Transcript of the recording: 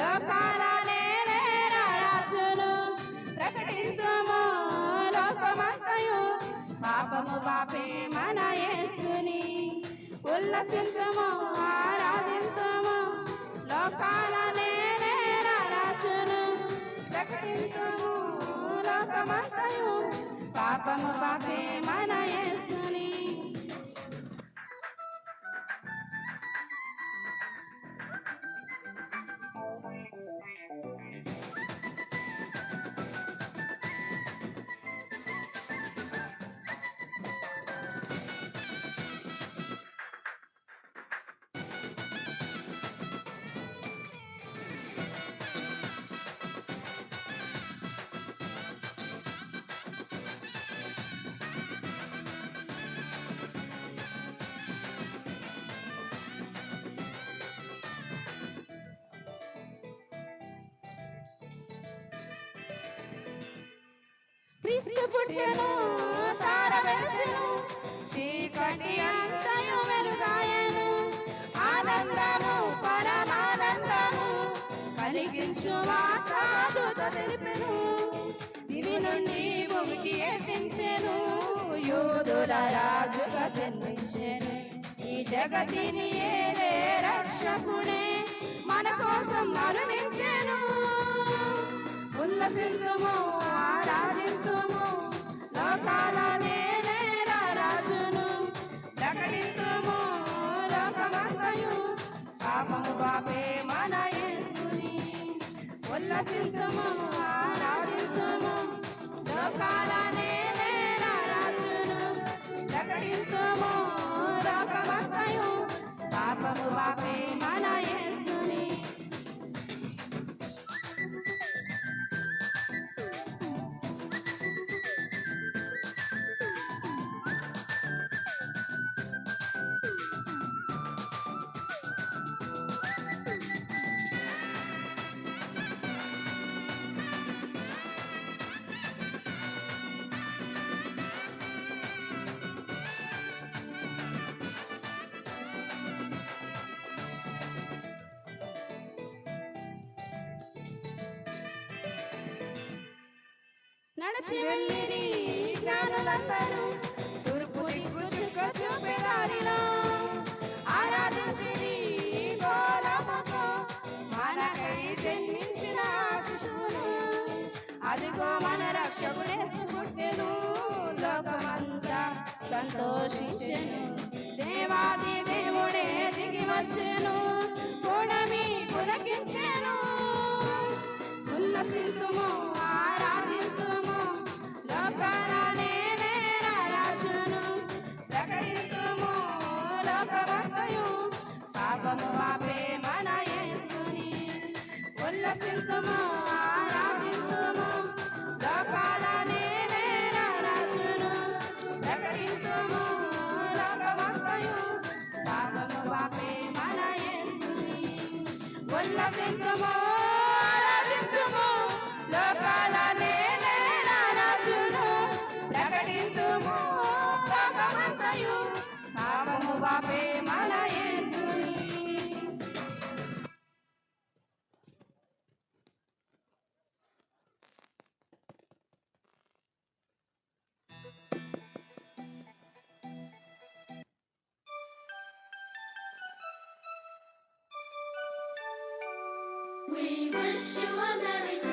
లోకాల రాజును? ప్రకటింతుము లోకమంతయు. పాపము పాపే మన యేసుని. ఉల్లసింతుము ఆరాధింతుము లోకాల రాజును? ప్రకటింతుము లోకమంతయు. పాపము పాపే క్రీస్తు పుట్టెను తార వెలసెను. చీకటి అంతయు వెలుగాయను. ఆనందము పరమానందము కలిగించు వాతాదుత తెలిపెను. దివి నుండి భూమికి ఎత్తించెను. యోధుల రాజుగా జన్మించెను. ఈ జగతిని ఏలే రక్షకుడే మన కోసం మరణించెను ఉల్లసింతుము నేనేరా రాజును ప్రకటింతుము లోకమంతయు పాపము పాపే మన యేసుని. ఉల్లసింతుము ఆరాధింతుము. లోకాలనే నేనేరా రాజును ప్రకటింతుము లోకమంతయు పాపము పాపే మన యేసుని. నడిచి జ్ఞానులందరూ తూర్పు దిక్కు చుక్క చూపే దారిలో మనకై జన్మించిన శిశువును అదిగో మన రక్షకుడేసు పుట్టెను లోకమంతా సంతోషించెను. దేవాది దేవుడే దిగి వచ్చెను. కూడమి పులకించెను. ఉల్లసింతుము లోకమంతయు పాపము పాపే మన యేసుని. ఉల్లసింతము ఆరాధింతుము. లోకాల నేనేరా రాజును. ప్రకటింతుము లోకమంతయు. పాపము పాపే మన యేసుని. ఉల్లసింతము పాపము పాపే మన యేసుని We wish you